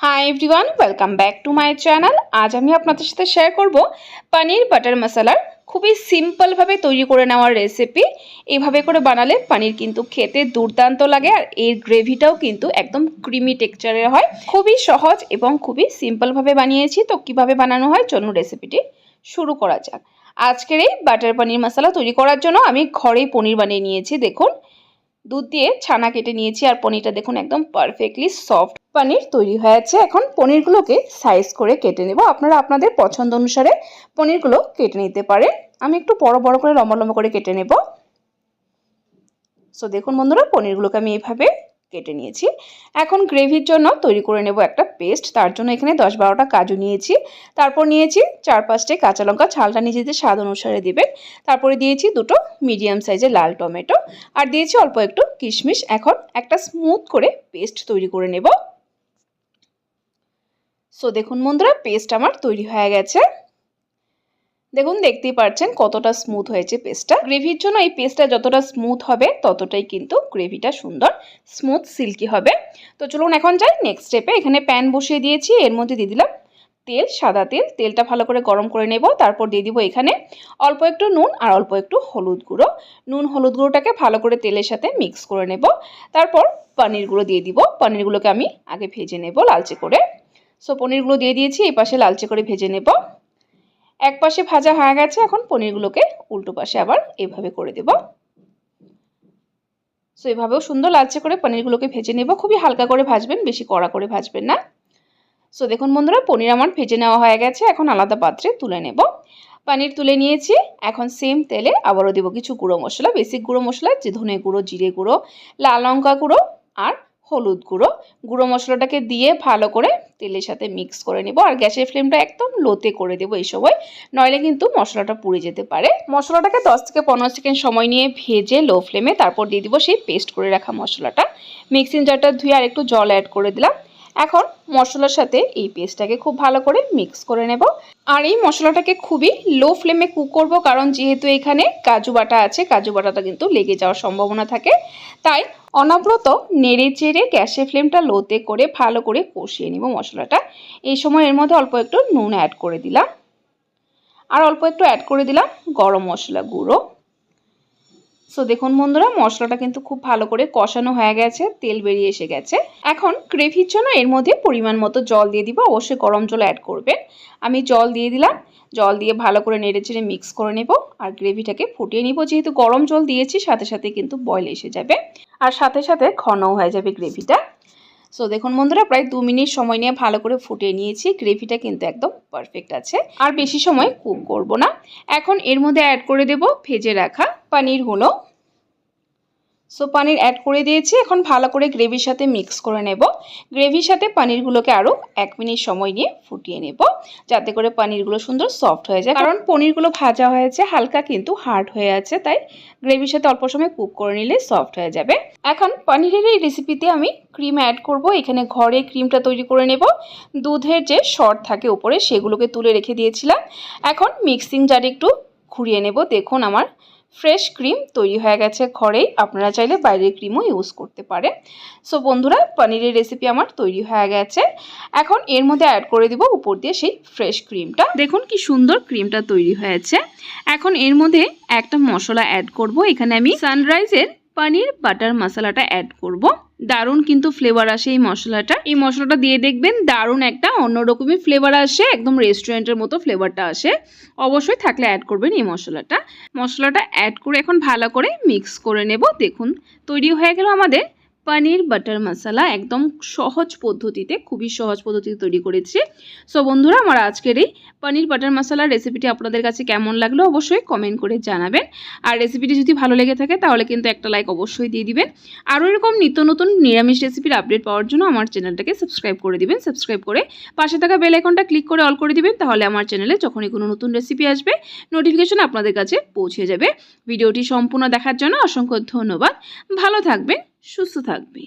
Hi everyone welcome back to my channel আজ আমি আপনাদের সাথে শেয়ার করব পনির বাটার মশলার খুবই সিম্পলভাবে তৈরি করে নেওয়ার রেসিপি এইভাবে করে বানালে পনির কিন্তু খেতে দুর্দান্ত লাগে আর এর গ্রেভিটাও কিন্তু একদম ক্রিমি টেক্সচারের হয়। খুবই সহজ এবং খুবই সিম্পলভাবে বানিয়েছি। তো কীভাবে বানানো হয়? চলুন রেসিপিটি শুরু করা যাক। আজকের এই বাটার পনির মশলা তৈরি করার জন্য আমি ঘরেই পনির বানিয়ে নিয়েছি, দেখুন। দুধ দিয়ে ছানা কেটে নিয়েছি আর পনিরটা দেখুন একদম পারফেক্টলি সফট পনির তৈরি হয়েছে। এখন পনিরগুলোকে সাইজ করে কেটে নেব। আপনারা আপনাদের পছন্দ অনুসারে পনিরগুলো কেটে নিতে পারেন। আমি একটু বড় বড় করে লম্বা লম্বা করে কেটে নেব। সো দেখুন বন্ধুরা, পনিরগুলোকে আমি এইভাবে কেটে নিয়েছি। এখন গ্রেভির জন্য তৈরি করে নেব একটা পেস্ট। তার জন্য এখানে দশ বারোটা কাজু নিয়েছি। তারপর নিয়েছি চার পাঁচটে কাঁচা লঙ্কা। ছালটা নিজেদের স্বাদ অনুসারে দেবেন। তারপরে দিয়েছি দুটো মিডিয়াম সাইজের লাল টমেটো। আর দিয়েছি অল্প একটু কিশমিশ। এখন একটা স্মুথ করে পেস্ট তৈরি করে নেব। সো দেখুন বন্ধুরা, পেস্ট আমার তৈরি হয়ে গেছে। দেখুন, দেখতেই পাচ্ছেন কতটা স্মুথ হয়েছে পেস্টটা গ্রেভির জন্য এই পেস্টটা যতটা স্মুথ হবে, ততটাই কিন্তু গ্রেভিটা সুন্দর স্মুথ সিল্কি হবে। তো চলুন এখন যাই নেক্সট স্টেপে এখানে প্যান বসিয়ে দিয়েছি, এর মধ্যে দিয়ে দিলাম তেল, সাদা তেল। তেলটা ভালো করে গরম করে নেব, তারপর দিয়ে দিব এখানে অল্প একটু নুন আর অল্প একটু হলুদ গুঁড়ো। নুন, হলুদ গুঁড়োটাকে ভালো করে তেলের সাথে মিক্স করে নেব। তারপর পনিরগুলো দিয়ে দিব। পনিরগুলোকে আমি আগে ভেজে নেব লালচে করে। সো পনিরগুলো দিয়ে দিয়েছি এই পাশে লালচে করে ভেজে নেব। এক পাশে ভাজা হয়ে গেছে, এখন পনিরগুলোকে উল্টো পাশে আবার এভাবে করে দেব। সো এভাবেও সুন্দর লালচে করে পনিরগুলোকে ভেজে নেব। খুবই হালকা করে ভাজবেন, বেশি কড়া করে ভাজবেন না। সো দেখুন বন্ধুরা, পনির আমার ভেজে নেওয়া হয়ে গেছে, এখন আলাদা পাত্রে তুলে নেব। পনির তুলে নিয়েছি, এখন সেম তেলে আবারও দেবো কিছু গুঁড়ো মশলা বেসিক গুঁড়ো মশলা, যে ধনে গুঁড়ো, জিরে গুঁড়ো, লাল লঙ্কা গুঁড়ো, আর হলুদ গুঁড়ো। গুঁড়ো মশলাটাকে দিয়ে ভালো করে তেলের সাথে মিক্স করে নেব। আর গ্যাসের ফ্লেমটা একদম লোতে করে দেবো এই সময়। নইলে কিন্তু মশলাটা পুড়ে যেতে পারে। মশলাটাকে দশ থেকে পনেরো সেকেন্ড সময় নিয়ে ভেজে লো ফ্লেমে তারপর দিয়ে দিব সেই পেস্ট করে রাখা মশলাটা। মিক্সিং জারটা ধুয়ে আর একটু জল অ্যাড করে দিলাম। এখন মশলার সাথে এই পেস্টটাকে খুব ভালো করে মিক্স করে নেব। আর এই মশলাটাকে খুবই লো ফ্লেমে কুক করব কারণ যেহেতু এখানে কাজু বাটা আছে, কাজু বাটাটা কিন্তু লেগে যাওয়ার সম্ভাবনা থাকে। তাই অনবরত নেড়ে চেড়ে গ্যাসের ফ্লেমটা লোতে করে ভালো করে কষিয়ে নিব মশলাটা। এই সময় এর মধ্যে অল্প একটু নুন অ্যাড করে দিলাম। আর অল্প একটু অ্যাড করে দিলাম গরম মশলা গুঁড়ো। সো দেখুন বন্ধুরা, মশলাটা কিন্তু খুব ভালো করে কষানো হয়ে গেছে, তেল বেরিয়ে এসে গেছে। এখন গ্রেভির জন্য এর মধ্যে পরিমাণ মতো জল দিয়ে দিব, অবশ্যই গরম জল অ্যাড করবেন। আমি জল দিয়ে দিলাম, জল দিয়ে ভালো করে নেড়ে চেড়ে মিক্স করে নেব আর গ্রেভিটাকে ফুটিয়ে নিব। যেহেতু গরম জল দিয়েছি, সাথে সাথে কিন্তু বয়ল এসে যাবে। আর সাথে সাথে ঘনও হয়ে যাবে গ্রেভিটা। সো দেখুন বন্ধুরা, প্রায় দু মিনিট সময় নিয়ে ভালো করে ফুটিয়ে নিয়েছি, গ্রেভিটা কিন্তু একদম পারফেক্ট আছে। আর বেশি সময় কুক করব না। এখন এর মধ্যে অ্যাড করে দেব, ভেজে রাখা পনিরগুলো সো পানির অ্যাড করে দিয়েছি। এখন ভালো করে গ্রেভির সাথে মিক্স করে নেব। গ্রেভির সাথে পানিরগুলোকে আরও এক মিনিট সময় নিয়ে ফুটিয়ে নেব, যাতে করে পানিরগুলো সুন্দর সফট হয়ে যায়। কারণ পনিরগুলো ভাজা হয়েছে, হালকা কিন্তু হার্ড হয়ে আছে, তাই গ্রেভির সাথে অল্প সময় কুক করে নিলে সফট হয়ে যাবে। এখন পনিরের এই রেসিপিতে আমি ক্রিম অ্যাড করব। এখানে ঘরে ক্রিমটা তৈরি করে নেব। দুধের যে শর্ট থাকে উপরে, সেগুলোকে তুলে রেখে দিয়েছিলাম। এখন মিক্সিং জারে একটু ঘুরিয়ে নেব। দেখুন আমার ফ্রেশ ক্রিম তৈরি হয়ে গেছে ঘরেই আপনারা চাইলে বাইরের ক্রিমও ইউজ করতে পারে সো বন্ধুরা, পনিরের রেসিপি আমার তৈরি হয়ে গেছে। এখন এর মধ্যে অ্যাড করে দিব উপর দিয়ে সেই ফ্রেশ ক্রিমটা দেখুন কি সুন্দর ক্রিমটা তৈরি হয়েছে। এখন এর মধ্যে একটা মশলা অ্যাড করব। এখানে আমি সানরাইজের পনির বাটার মশলাটা অ্যাড করব। দারুণ কিন্তু ফ্লেভার আসে এই মশলাটা। এই মশলাটা দিয়ে দেখবেন দারুণ একটা অন্যরকমই ফ্লেভার আসে, একদম রেস্টুরেন্টের মতো ফ্লেভারটা আসে। অবশ্যই থাকলে অ্যাড করবেন এই মশলাটা। মশলাটা অ্যাড করে এখন ভালো করে মিক্স করে নেব। দেখুন, তৈরি হয়ে গেল আমাদের পনির, বাটার মশলা একদম সহজ পদ্ধতিতে, খুবই সহজ পদ্ধতিতে তৈরি করেছি। সো বন্ধুরা, আমার আজকের এই পনির, বাটার মশলার রেসিপিটি আপনাদের কাছে কেমন লাগল অবশ্যই কমেন্ট করে জানাবেন। আর রেসিপিটি যদি ভালো লেগে থাকে, তাহলে কিন্তু একটা লাইক অবশ্যই দিয়ে দিবেন। আরও এরকম নিত্য নতুন নিরামিষ রেসিপির আপডেট পাওয়ার জন্য আমার চ্যানেলটাকে সাবস্ক্রাইব করে দিবেন। সাবস্ক্রাইব করে পাশে থাকা বেল আইকনটা ক্লিক করে অল করে দিবেন, তাহলে আমার চ্যানেলে যখনই কোনো নতুন রেসিপি আসবে নোটিফিকেশন আপনাদের কাছে পৌঁছে যাবে। ভিডিওটি সম্পূর্ণ দেখার জন্য অসংখ্য ধন্যবাদ। ভালো থাকবেন। সুস্থ থাকবে।